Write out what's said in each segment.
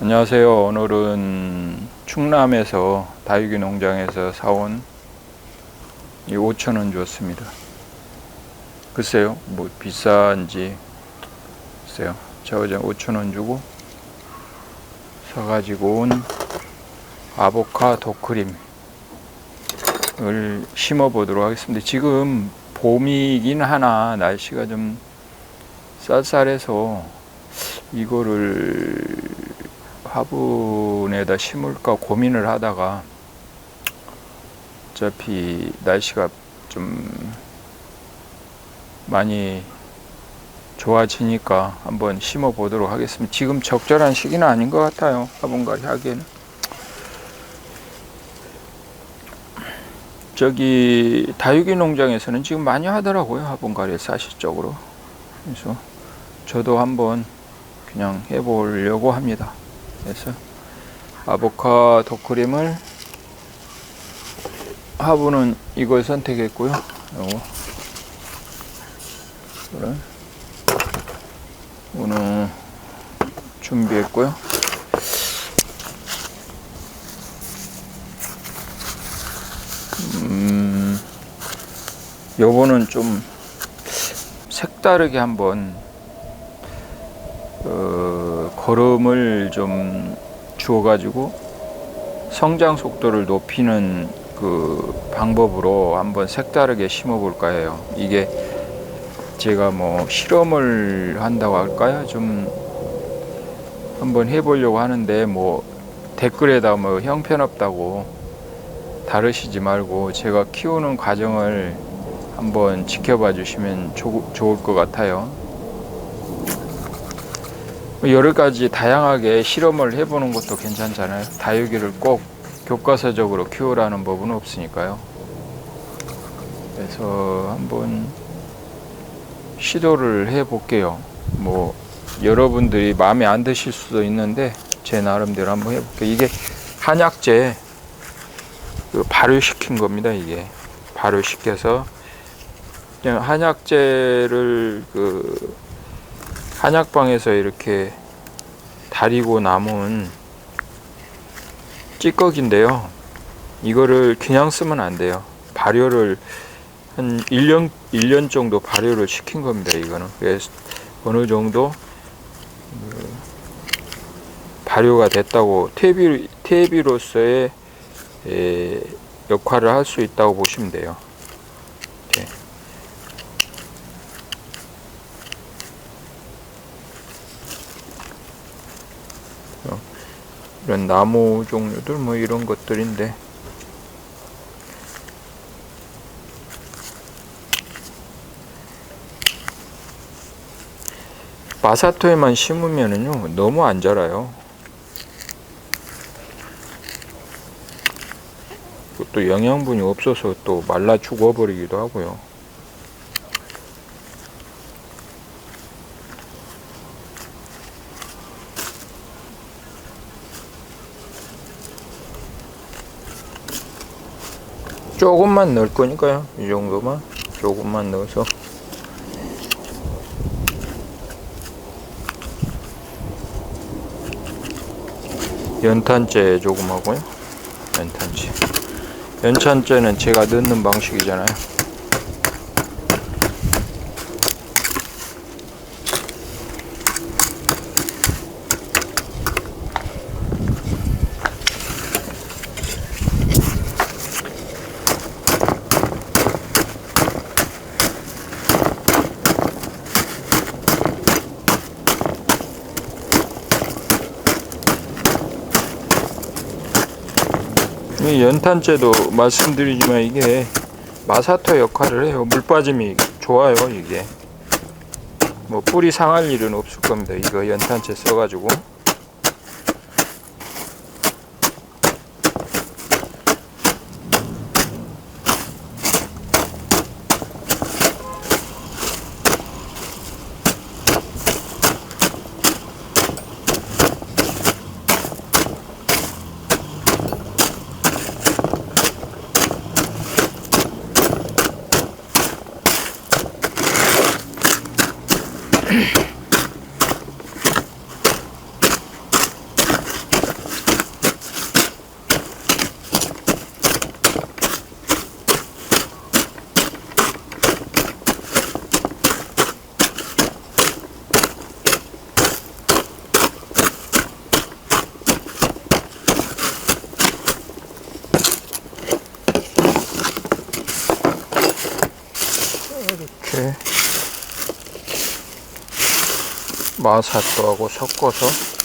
안녕하세요. 오늘은 충남에서 다육이 농장에서 사온 이 5천원 주었습니다. 글쎄요, 뭐 비싼지 글쎄요. 제가 어제 5천원 주고 사가지고 온 아보카도 크림을 심어 보도록 하겠습니다. 지금 봄이긴 하나 날씨가 좀 쌀쌀해서 이거를 화분에다 심을까 고민을 하다가 어차피 날씨가 좀 많이 좋아지니까 한번 심어 보도록 하겠습니다. 지금 적절한 시기는 아닌 것 같아요. 화분갈이 하기에는. 저기 다육이 농장에서는 지금 많이 하더라고요. 화분갈이 사실적으로. 그래서 저도 한번 그냥 해보려고 합니다. 그래서 아보카도 크림을 화분은 이걸 선택했고요. 요거 오늘 준비했고요. 음, 요거는 좀 색다르게 한번 어, 걸음을 좀 주어가지고 성장 속도를 높이는 그 방법으로 한번 색다르게 심어볼까 해요. 이게 제가 뭐 실험을 한다고 할까요? 좀 한번 해보려고 하는데 뭐 댓글에다 뭐 형편없다고 다르시지 말고 제가 키우는 과정을 한번 지켜봐 주시면 조, 좋을 것 같아요. 뭐 여러 가지 다양하게 실험을 해보는 것도 괜찮잖아요. 다육이를 꼭 교과서적으로 키우라는 법은 없으니까요. 그래서 한번 시도를 해 볼게요. 뭐 여러분들이 마음에 안 드실 수도 있는데 제 나름대로 한번 해볼게요. 이게 한약재 그 발효시킨 겁니다. 이게 발효시켜서 그냥 한약재를 그 한약방에서 이렇게 다리고 남은 찌꺼기인데요. 이거를 그냥 쓰면 안 돼요. 발효를 한 1년, 1년 정도 발효를 시킨 겁니다. 이거는. 그래서 어느 정도 그 발효가 됐다고 퇴비, 퇴비로서의 에, 역할을 할 수 있다고 보시면 돼요. 이렇게. 어, 이런 나무 종류들 뭐 이런 것들인데 마사토에만 심으면은요 너무 안 자라요. 또 영양분이 없어서 또 말라 죽어버리기도 하고요. 조금만 넣을 거니까요. 이 정도만 조금만 넣어서 연탄재 조금 하고요. 연탄재. 연탄재는 제가 넣는 방식이잖아요. 연탄재도 말씀드리지만 이게 마사토 역할을 해요. 물 빠짐이 좋아요, 이게. 뭐 뿌리 상할 일은 없을 겁니다. 이거 연탄재 써가지고. Okay. 마사토하고 섞어서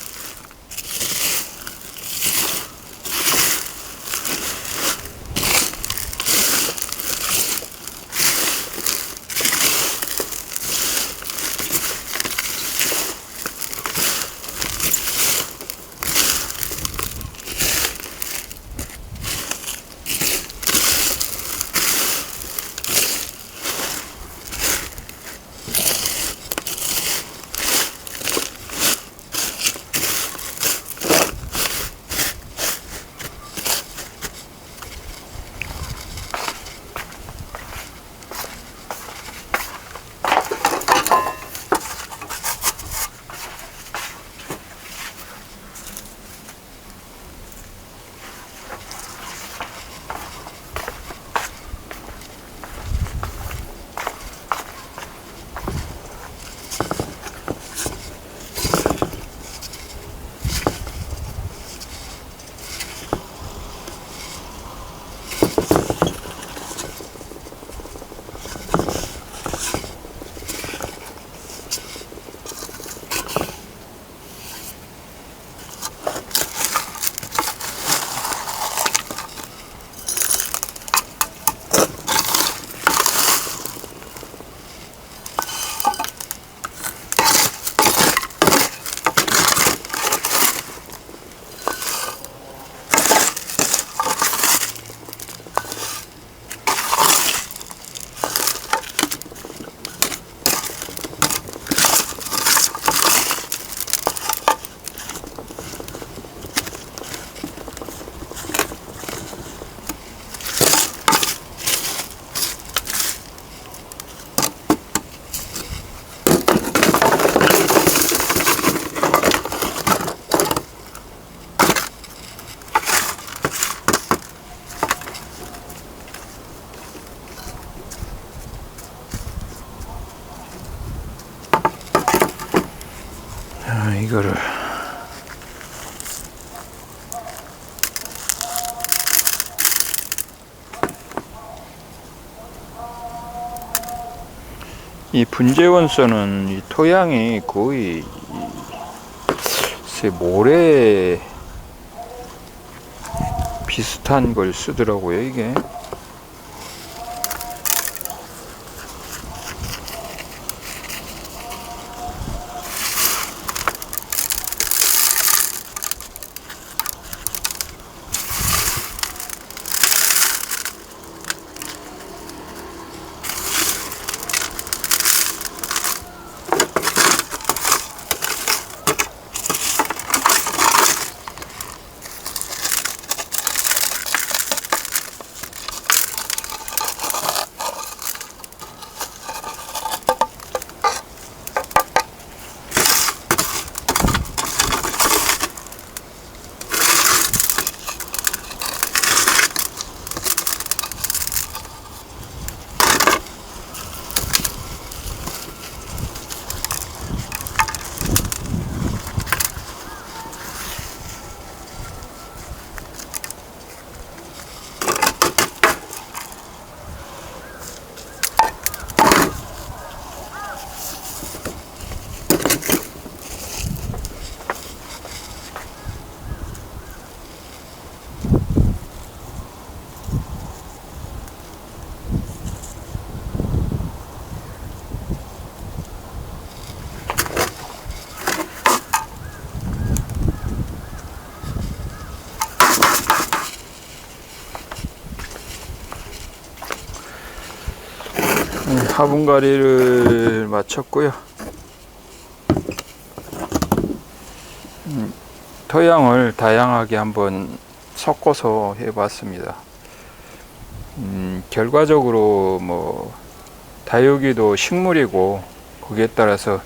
아, 이거를. 이 분재원소는 이 토양이 거의 이 글쎄 모래 비슷한 걸 쓰더라고요 이게 화분가리를 마쳤고요. 음, 토양을 다양하게 한번 섞어서 해봤습니다. 음, 결과적으로 뭐 다육이도 식물이고 거기에 따라서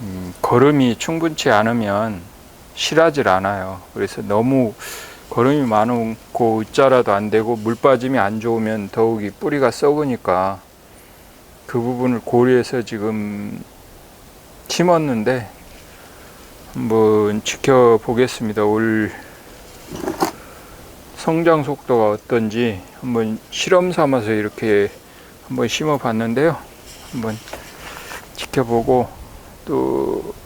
음, 거름이 충분치 않으면 실하질 않아요. 그래서 너무 거름이 많고 웃자라도 안 되고 물 빠짐이 안 좋으면 더욱이 뿌리가 썩으니까 그 부분을 고려해서 지금 심었는데 한번 지켜보겠습니다. 올 성장 속도가 어떤지 한번 실험 삼아서 이렇게 한번 심어 봤는데요. 한번 지켜보고 또 에,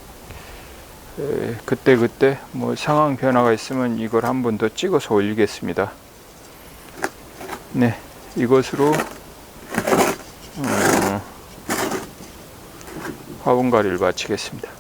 그때 그때 뭐 상황 변화가 있으면 이걸 한 번 더 찍어서 올리겠습니다. 네, 이것으로 어, 화분갈이를 마치겠습니다.